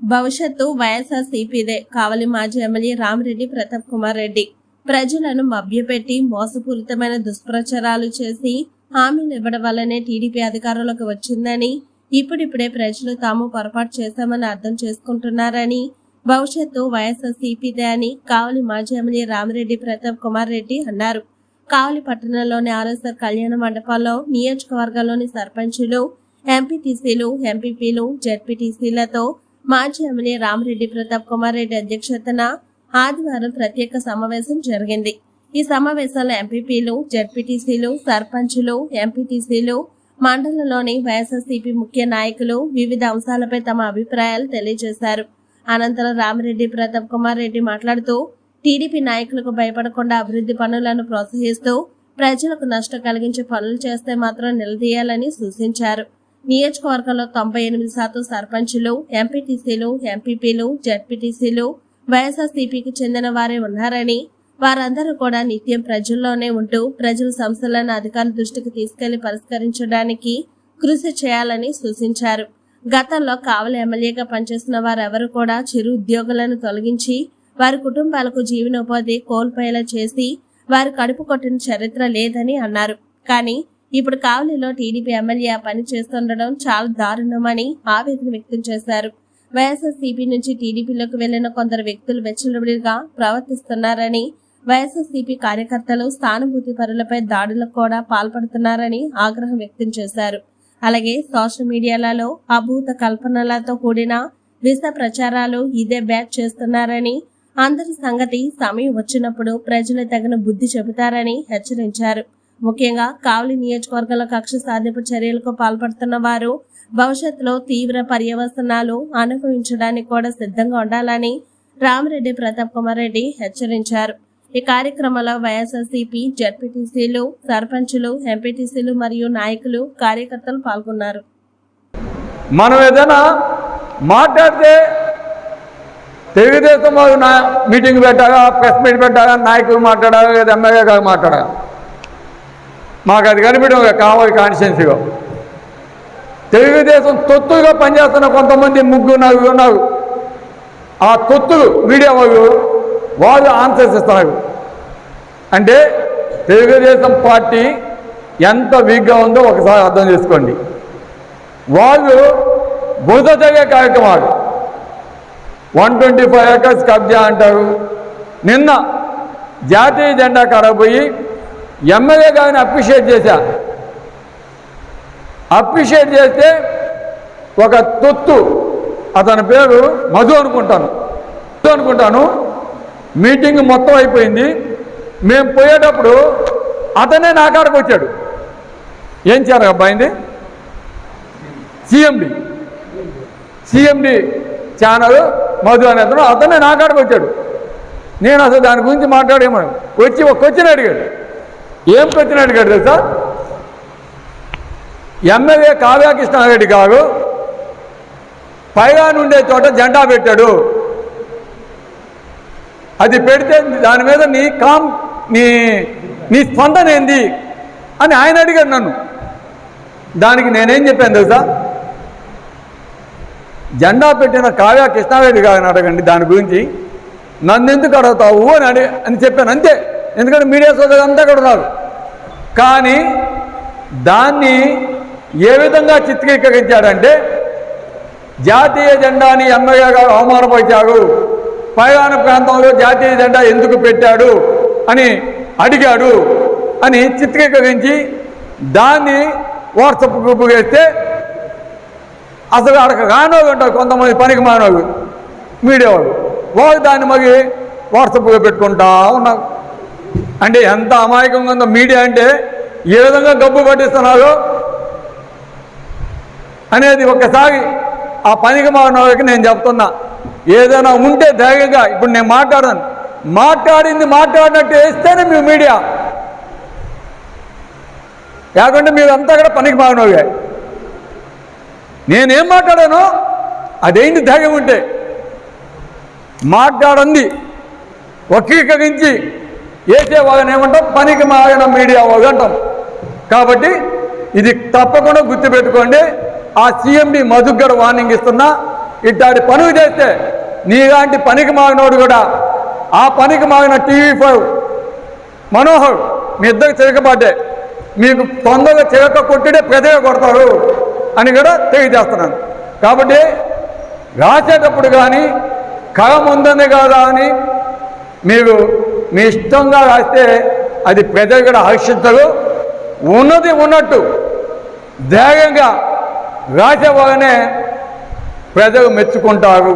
భవిష్యత్తు వైఎస్ఆర్సీపీదే. కావలి మాజీ ఎమ్మెల్యే రామిరెడ్డి ప్రతాప్ కుమార్ రెడ్డి. ప్రజలను మభ్యపెట్టి మోసపూరితమైన దుష్ప్రచారాలు చేసి హామీలు ఇవ్వడం వల్లనే టీడీపీ అధికారంలోకి వచ్చిందని ఇప్పుడిప్పుడే ప్రజలు తాము పొరపాటు చేశామని అర్థం చేసుకుంటున్నారని భవిష్యత్తు వైఎస్ఆర్ సిపిదే అని కావలి మాజీ ఎమ్మెల్యే రామిరెడ్డి ప్రతాప్ కుమార్ రెడ్డి అన్నారు. కావలి పట్టణంలోని ఆర్ఎస్ఆర్ కళ్యాణ మండపాల్లో నియోజకవర్గంలోని సర్పంచులు ఎంపీటీసీలు ఎంపీపీలు జెడ్పీటీసీలతో మాజీ ఎమ్మెల్యే రామిరెడ్డి ప్రతాప్ కుమార్ రెడ్డి అధ్యక్షతన ఆదివారం ప్రత్యేక సమావేశం జరిగింది. ఈ సమావేశంలో ఎంపీపీలు జెడ్పీటీసీలు సర్పంచులు ఎంపీటీసీలు మండలంలోని వైఎస్ఆర్సీపీ ముఖ్య నాయకులు వివిధ అంశాలపై తమ అభిప్రాయాలు తెలియజేశారు. అనంతరం రామిరెడ్డి ప్రతాప్ కుమార్ రెడ్డి మాట్లాడుతూ టీడీపీ నాయకులకు భయపడకుండా అభివృద్ధి పనులను ప్రోత్సహిస్తూ ప్రజలకు నష్టం కలిగించే పనులు చేస్తే మాత్రం నిలదీయాలని సూచించారు. నియోజకవర్గంలో తొంభై ఎనిమిది శాతం సర్పంచులు ఎంపీటీసీలు ఎంపీపీలు జడ్పీటీసీలు వైఎస్ఆర్సీపీకి చెందిన వారే ఉన్నారని వారందరూ కూడా నిత్యం ప్రజల్లోనే ఉంటూ ప్రజల సమస్యలను అధికారుల దృష్టికి తీసుకెళ్ళి పరిష్కరించడానికి కృషి చేయాలని సూచించారు. గతంలో కావలి ఎమ్మెల్యేగా పనిచేసిన వారెవరు కూడా చిరు ఉద్యోగులను తొలగించి వారి కుటుంబాలకు జీవనోపాధి కోల్పోయేలా చేసి వారి కడుపు కొట్టిన చరిత్ర లేదని అన్నారు. కానీ ఇప్పుడు కావలిలో టీడీపీ ఎమ్మెల్యే ఆ పని చేస్తుండడం చాలా దారుణమని ఆవేదన వ్యక్తం చేశారు. వైఎస్ఆర్సీపీ నుంచి టీడీపీలోకి వెళ్ళిన కొందరు వ్యక్తులు వెచ్చలవిడిగా ప్రవర్తిస్తున్నారని వైఎస్ఆర్సీపీ కార్యకర్తలు సానుభూతి పరులపై దాడులకు కూడా పాల్పడుతున్నారని ఆగ్రహం వ్యక్తం చేశారు. అలాగే సోషల్ మీడియాలలో అభూత కల్పనలతో కూడిన విష ప్రచారాలు ఇదే బ్యాట్ చేస్తున్నారని అందరి సంగతి సమయం వచ్చినప్పుడు ప్రజలు తగిన బుద్ధి చెబుతారని హెచ్చరించారు. ముఖ్యంగా కావలి నియోజకవర్గాల కక్ష సాధింపు చర్యలకు పాల్పడుతున్న వారు భవిష్యత్తులో తీవ్ర పర్యవసనాలు అనుభవించడానికి కూడా సిద్ధంగా ఉండాలని రామిరెడ్డి ప్రతాప్ కుమార్ రెడ్డి హెచ్చరించారు. ఈ కార్యక్రమంలో వైఎస్ఆర్సీపీ జడ్పీటీసీలు సర్పంచులు ఎంపీటీసీలు మరియు నాయకులు కార్యకర్తలు పాల్గొన్నారు. మనం ఏదైనా మాట్లాడితే తెలుగుదేశం మీటింగ్ పెట్టాగా ప్రెస్ మీట్ పెట్టాగా నాయకులు మాట్లాడాలి లేదా ఎమ్మెల్యే గారు మాట్లాడాలి? మాకు అది కనిపించడం కావాలి కాన్షియన్స్గా తెలుగుదేశం తొత్తులుగా పనిచేస్తున్న కొంతమంది ముగ్గురు నలుగురు ఉన్నారు. ఆ తొత్తులు మీడియా వాళ్ళు వాళ్ళు ఆన్సర్స్ ఇస్తున్నారు అంటే తెలుగుదేశం పార్టీ ఎంత వీక్గా ఉందో ఒకసారి అర్థం చేసుకోండి. వాళ్ళు బురద జరిగే కార్యక్రమాలు. వన్ ట్వంటీ ఫైవ్ ఏకర్స్ కబ్జా అంటారు. నిన్న జాతీయ జెండా కాడపోయి ఎమ్మెల్యే గారిని అప్రిషియేట్ చేశా. అప్రిషియేట్ చేస్తే ఒక తొత్తు అతని పేరు మధు అనుకుంటాను. మధు అనుకుంటాను. మీటింగ్ మొత్తం అయిపోయింది. మేము పోయేటప్పుడు అతనే నా కాడకు వచ్చాడు. ఏం చేయాలి అబ్బాయింది సిఎండి. సిఎండి ఛానల్ మధు అనే అతను అతనే నా కాడకు వచ్చాడు. నేను అసలు దాని గురించి మాట్లాడేమను వచ్చి ఒక క్వశ్చన్ అడిగాడు. ఏం క్వశ్చన్ అడిగాడు తెలుసా? ఎమ్మెల్యే కావ్యాకృష్ణారెడ్డి గారు పైగా నుండే చోట జెండా పెట్టాడు. అది పెడితే దాని మీద నీ కామ్ నీ నీ స్పందన ఏంది? అని ఆయన అడిగాడు నన్ను. దానికి నేనేం చెప్పాను తెలుసా? జెండా పెట్టిన కావ్య కృష్ణారెడ్డి గారిని అడగండి దాని గురించి. నన్ను ఎందుకు అడుగుతావు అని అని చెప్పాను అంతే. ఎందుకంటే మీడియా సోదరులు అంతా కూడా ఉన్నారు. కానీ దాన్ని ఏ విధంగా చిత్రీకరించాడంటే జాతీయ జెండాని ఎమ్మెల్యే గారు అవమానపరిచాడు పైగాన ప్రాంతంలో జాతీయ జెండా ఎందుకు పెట్టాడు అని అడిగాడు అని చిత్రీకరించి దాన్ని వాట్సప్ గ్రూప్ వేస్తే అసలు అక్కడ రానోళ్ళు ఉంటారు కొంతమంది పనికి మానోళ్ళు మీడియా వాళ్ళు. వాళ్ళు దాన్ని మరి వాట్సప్గా పెట్టుకుంటా ఉన్నారు. అంటే ఎంత అమాయకంగా ఉందో మీడియా అంటే ఏ విధంగా గబ్బు పట్టిస్తున్నారో అనేది ఒకసారి ఆ పనికి మారిన వాళ్ళకి నేను చెప్తున్నా. ఏదైనా ఉంటే ధైర్యంగా ఇప్పుడు నేను మాట్లాడాను. మాట్లాడింది మాట్లాడినట్టు వేస్తేనే మీ మీడియా. లేకుంటే మీరంతా కూడా పనికి మారినవే నేనేం మాట్లాడాను అదేంటి ధైర్యం ఉంటే మాట్లాడంది వక్రీకరించి వేసే ఏమంటాం? పనికి మారిన మీడియా వాళ్ళు అంటాం. కాబట్టి ఇది తప్పకుండా గుర్తుపెట్టుకోండి. ఆ సీఎండి మధుగర్ వార్నింగ్ ఇస్తున్నా. ఇట్లాంటి పనులు చేస్తే నీలాంటి పనికి మాగినోడు కూడా ఆ పనికి మాగిన టీవీ ఫైవ్ మనోహర్ మీ ఇద్దరు చిరకబడ్డే మీకు తొందరగా చిరక కొట్టిడే ప్రజగా కొడతారు అని కూడా తెలియజేస్తున్నాను. కాబట్టి రాసేటప్పుడు కానీ కళ ఉందని కాదా అని మీరు మీ ఇష్టంగా రాస్తే అది ప్రజలు కూడా హర్షించరు ఉన్నది ఉన్నట్టు ధైర్యంగా రాసేవాళ్ళనే ప్రజలు మెచ్చుకుంటారు.